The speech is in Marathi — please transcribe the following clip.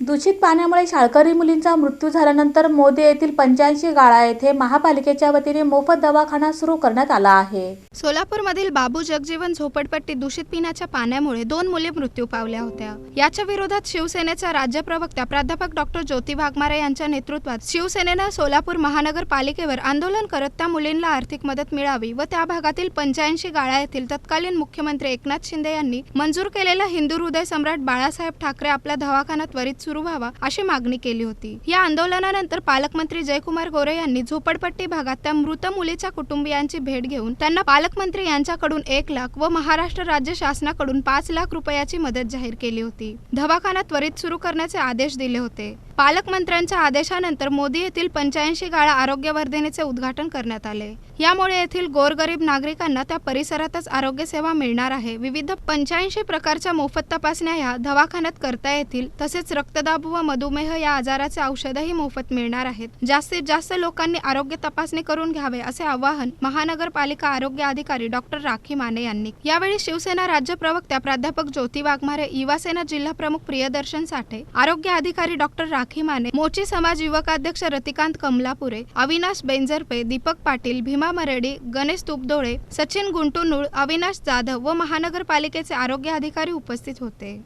दूषित पाण्यामुळे शाळकरी मुलींचा मृत्यू झाल्यानंतर मोदी येथील पंच्याऐंशी गाळा येथे महापालिकेच्या वतीने मोफत दवाखाना सुरू करण्यात आला आहे. सोलापूरमधील बाबू जगजीवन झोपडपट्टी दूषित पिण्याच्या पाण्यामुळे दोन मुले मृत्यू पावल्या होत्या. याच्या विरोधात शिवसेनेच्या राज्य प्रवक्त्या प्राध्यापक डॉक्टर ज्योती वाघमारे यांच्या नेतृत्वात शिवसेनेनं सोलापूर महानगरपालिकेवर आंदोलन करत त्या मुलींना आर्थिक मदत मिळावी व त्या भागातील पंच्याऐंशी गाळा येथील तत्कालीन मुख्यमंत्री एकनाथ शिंदे यांनी मंजूर केलेला हिंदू हृदय सम्राट बाळासाहेब ठाकरे आपला दवाखाना त्वरित सुरू व्हावा अशी मागणी केली होती. या आंदोलनानंतर पालकमंत्री जयकुमार गोरे यांनी झोपडपट्टी भागात त्या मृत मुलीच्या कुटुंबियांची भेट घेऊन त्यांना पालकमंत्री यांच्याकडून एक लाख व महाराष्ट्र राज्य शासनाकडून पाच लाख रुपयाची मदत जाहीर केली होती. दवाखाना त्वरित सुरू करण्याचे आदेश दिले होते. पालकमंत्र्यांच्या आदेशानंतर मोदी येथील पंच्याऐंशी गाळा आरोग्यवर्धिनीचे उद्घाटन करण्यात आले. यामुळे येथील गोरगरीब नागरिकांना त्या परिसरातच आरोग्य सेवा मिळणार आहे. विविध पंच्याऐंशी प्रकारच्या मोफत तपासण्या ह्या दवाखान्यात करता येतील तसेच रक्त रक्तदाब व मधुमेह या आजाराचे औषधही मोफत मिळणार आहेत. जास्तीत जास्त लोकांनी आरोग्य तपासणी करून घ्यावे असे आवाहन महानगरपालिका आरोग्य अधिकारी डॉक्टर राखी माने यांनी. यावेळी शिवसेना राज्य प्रवक्त्या प्राध्यापक ज्योती वाघमारे युवासेना जिल्हा प्रमुख प्रियदर्शन साठे आरोग्य अधिकारी डॉक्टर राखी माने मोची समाज युवकाध्यक्ष रतिकांत कमलापुरे अविनाश बेंजरपे दीपक पाटील भीमा मरेडी गणेश तुपदोळे सचिन गुंटुनूळ अविनाश जाधव व महानगरपालिकेचे आरोग्य अधिकारी उपस्थित होते.